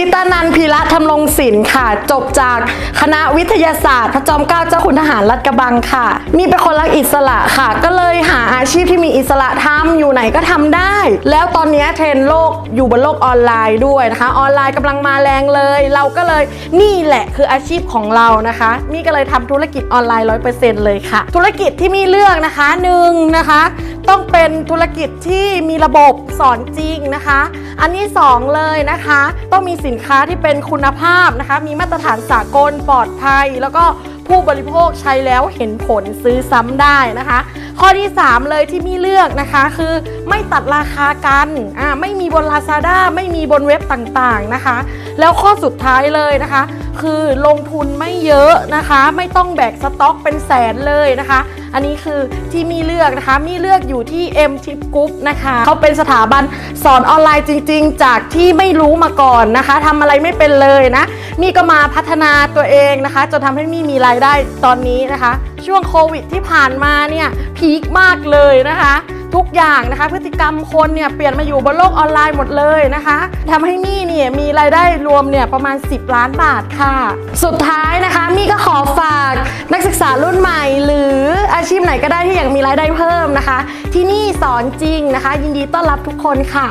ทิตานันพีระธรรงศิลป์ค่ะ จบจากคณะวิทยาศาสตร์พระจอมเกล้าเจ้าคุณทหารรัฐกระบังค่ะ นี่เป็นคนรักอิสระค่ะ ก็เลยหาอาชีพที่มีอิสระทำอยู่ไหนก็ทำได้ แล้วตอนนี้เทรนด์โลกอยู่บนโลกออนไลน์ด้วยนะคะ ออนไลน์กำลังมาแรงเลย เราก็เลยนี่แหละคืออาชีพของเรานะคะ นี่ก็เลยทำธุรกิจออนไลน์ร้อยเปอร์เซ็นต์เลยค่ะ ธุรกิจที่มีเลือกนะคะหนึ่งนะคะ ต้องเป็นธุรกิจที่มีระบบสอนจริงนะคะ อันที่สองเลยนะคะ ต้องมีสินค้าที่เป็นคุณภาพนะคะ มีมาตรฐานสากลปลอดภัย แล้วก็ผู้บริโภคใช้แล้วเห็นผลซื้อซ้ำได้นะคะ ข้อที่ 3 เลยที่มีเลือกนะคะคือไม่ตัดราคากันอ่าไม่มีบน Lazada ไม่มีบนเว็บต่างๆนะคะ แล้วข้อสุดท้ายเลยนะคะ คือลงทุนไม่เยอะนะคะ ไม่ต้องแบกสต็อกเป็นแสนเลยนะคะ อันนี้คือที่มีเลือกนะคะ มีเลือกอยู่ที่ M Tip Group นะคะเขาเป็นสถาบันสอนออนไลน์จริง ๆ จากที่ไม่รู้มาก่อนนะคะทำอะไรไม่เป็นเลยนะ มี่ก็มาพัฒนาตัวเองนะคะจนทำให้มี่มีรายได้ตอนนี้นะคะ ช่วงโควิดที่ผ่านมาเนี่ยพีคมากเลยนะคะ ทุกอย่างนะคะ พฤติกรรมคนเนี่ยเปลี่ยนมาอยู่บนโลกออนไลน์หมดเลยนะคะทำให้มี่เนี่ยมีรายได้รวมเนี่ยประมาณ 10 ล้านบาทค่ะ สุดท้ายนะคะมี่ก็ขอฝากนักศึกษารุ่นใหม่ หรืออาชีพไหนก็ได้ที่อยากมีรายได้เพิ่มนะคะ ที่นี่สอนจริงนะคะ ยินดีต้อนรับทุกคนค่ะ